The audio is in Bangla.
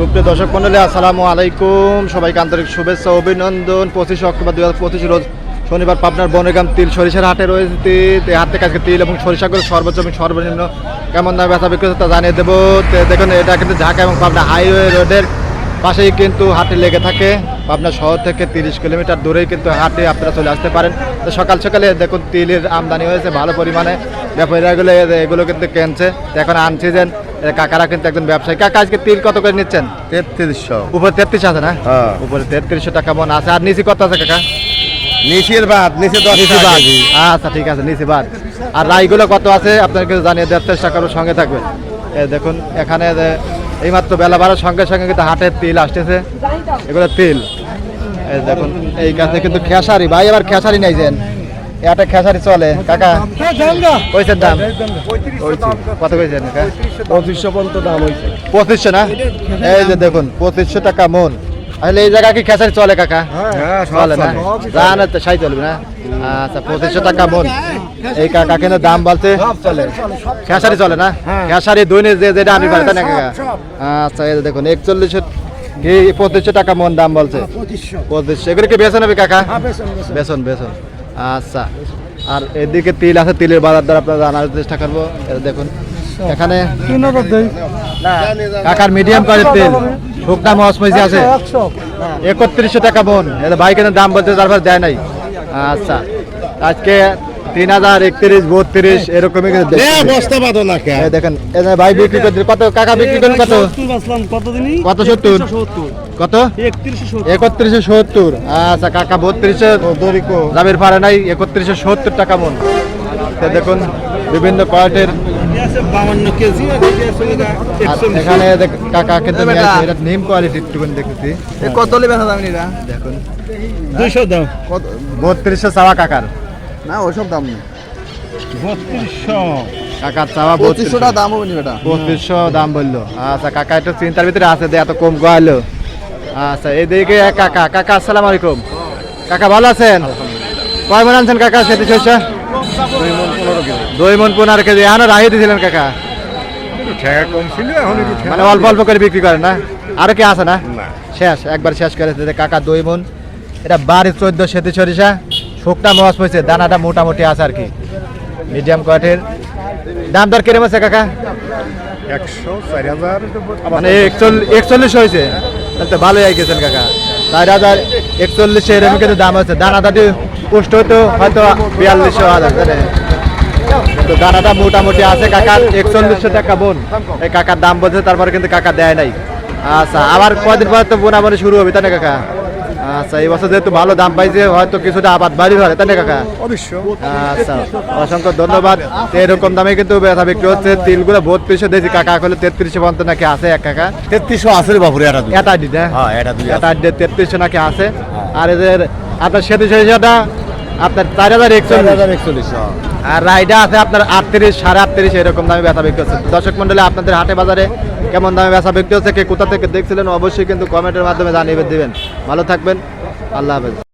সুপ্রিয় দর্শক মন্ডলী আসসালামু আলাইকুম। সবাইকে আন্তরিক শুভেচ্ছা, অভিনন্দন। পঁচিশে অক্টোবর দু হাজার পঁচিশ রোজ শনিবার পাবনার বনগ্রাম তিল সরিষার হাটে রয়েছে। তিল এই হাট থেকে আজকে তিল এবং সরিষাগুলো সর্বোচ্চ এবং সর্বনিম্ন কেমন দামে ব্যথা বিক্রি তা জানিয়ে দেবো। দেখুন, এটা কিন্তু ঢাকা এবং পাবনা হাইওয়ে রোডের পাশেই কিন্তু হাটে লেগে থাকে। পাবনা শহর থেকে তিরিশ কিলোমিটার দূরেই কিন্তু হাটে আপনারা চলে আসতে পারেন। তো সকাল সকালে দেখুন, তিলের আমদানি হয়েছে ভালো পরিমাণে। ব্যাপারীরা এগুলো এগুলো কিন্তু কেনছে। এখন আনসিজন কাকারা কিন্তু একজন ব্যবসায়ী। কাকা আজকে তিল কত করে নিচ্ছেন? তেত্রিশশো। উপরে তেত্রিশ আছে না? হ্যাঁ। উপরে তেত্রিশশো টাকা মন আছে আর নিচে কত আছে কাকা? নিচের বাদ নিচে দশ নিচে টাকা বাদ কেজি। আচ্ছা ঠিক আছে নিচে বাদ আর রাইগুলো কত আছে? আপনাকে জানিয়ে দেওয়ার চেষ্টা করব সঙ্গে থাকবে দেখুন এখানে এইমাত্র বেলা বাড়ার সঙ্গে সঙ্গে কিন্তু হাটের তিল আসতেছে। এগুলো তিল। দেখুন এই কাছে কিন্তু খেসারি। ভাই এবার খেসারি নাই যেন। এটা খেসারি চলে কাকা? কইছেন দাম? কত কইছেন পঁচিশশো পর্যন্ত দাম হয়েছে পঁচিশশো না? এই যে দেখুন পঁচিশশো টাকা মন। আসলে এই জায়গা কি খেসারি চলে কাকা? হ্যাঁ চলে না। জান তো সাই চলবে না? আচ্ছা পঁচিশশো টাকা মন। এই কাকা কিন্তু দাম বলছে চলে খেসারি চলে না? খেসারি দৈনিক যে যেটা আমি পারি না কাকা? আচ্ছা এই যে দেখুন একচল্লিশশো কি পঁচিশশো টাকা মন দাম বলছে? পঁচিশশো। এগুলো কি বেসন হবে কাকা? বেসন বেসন আচ্ছা। আর এদিকে তিল আছে তিলের বাজার দ্বারা আপনারা জানার চেষ্টা করব। দেখুন এখানে কাকার মিডিয়াম কাজের তেল। শুকনা মরিচ আছে একত্রিশশো টাকা বোন। এটা ভাই কেন দাম বলতে তারপর দেয় নাই। আচ্ছা আজকে তিন হাজার একত্রিশ বত্রিশ এরকমই কিন্তু এ, দেখতেছি। বস্তা বাঁধো না দেখেন ভাই বিক্রি করতে কত কাকা বিক্রি করেন কত? কত সত্তর? কত? একত্রিশশো সত্তর। আচ্ছা কাকা বত্রিশশো দামের পারে নাই একত্রিশশো সত্তর টাকা মন। দেখুন বিভিন্ন কোয়ালিটির বাউন্ন কেজি আর এখানে কাকা কিন্তু এটা নিম কোয়ালিটির একটুখানি দেখেছি কত লেবে দাম নিরা? দেখুন। দুইশো দাম বত্রিশশো চাওয়া কাকার। না ওসব দাম নেই। বত্রিশশো। কাকার চাওয়া পঁচিশশো টাকা দাম হবে নি বেটা দাম বলল। আচ্ছা কাকা একটু চিন্তার ভিতরে আছে যে এত কম আচ্ছা এইদিকে এক কাকা। কাকা আসসালাম আলাইকুম। কাকা ভালো আছেন? কয় মন আনছেন কাকা সেটি শস্য দুই মন পনেরো কেজি। এখন রাহি দিয়েছিলেন কাকা? মানে অল্প অল্প করে বিক্রি করেন না? আরও কি আছে না? না। শেষ একবার শেষ করে কাকা দুই মন। এটা বাড়ি চোদ্দ সেতি সরিষা। শুকনা মাছ পড়ছে দানাটা মোটামুটি আছে আর কি। মিডিয়াম কোয়ালিটির দাম দর কিরম আছে কাকা? একশো চারি হাজার। মানে একচল্লিশ একচল্লিশ হয়েছে তাহলে তো ভালোই গেছেন কাকা। চার হাজার একচল্লিশে এরকম কিন্তু দাম পুষ্ট হতো হয়তো বিয়াল্লিশশো হাজার তাই তো দানাটা মোটামুটি আছে কাকার একচল্লিশশো টাকা বোন। এই কাকার দাম বলছে তারপরে কিন্তু কাকা দেয় নাই। আচ্ছা আবার কদিন পর তো বোনাবনি শুরু হবে তাই না কাকা? আচ্ছা এই বছর যেহেতু ভালো দাম পাইছে হয়তো কিছুটা আবাদ বাড়ি ধরে তাই না কাকা? আচ্ছা অসংখ্য ধন্যবাদ। এরকম দামে কিন্তু বেচা বিক্রি হচ্ছে তিলগুলো বত্রিশশো দিয়েছি কাকা করলে তেত্রিশশো পর্যন্ত নাকি আছে এক কাকা? তেত্রিশশো আছে রে বাবুরে এটা এটা দিতে হ্যাঁ এটা দুই এটা দিয়ে তেত্রিশশো নাকি আছে? আর এদের আপনার সেতু সরিষাটা আপনার চার হাজার একচল্লিশ। একচল্লিশ আর রাইডা আছে আপনার আটত্রিশ সাড়ে আটত্রিশ এরকম দামে ব্যথা বিক্রি হচ্ছে। দর্শক মন্ডলে আপনাদের হাটে বাজারে কেমন দামে বেচা বিক্রি হচ্ছে, কে কোথা থেকে দেখছিলেন, অবশ্যই কিন্তু কমেন্টের মাধ্যমে জানিয়ে দিবেন। ভালো থাকবেন, আল্লাহ হাফেজ।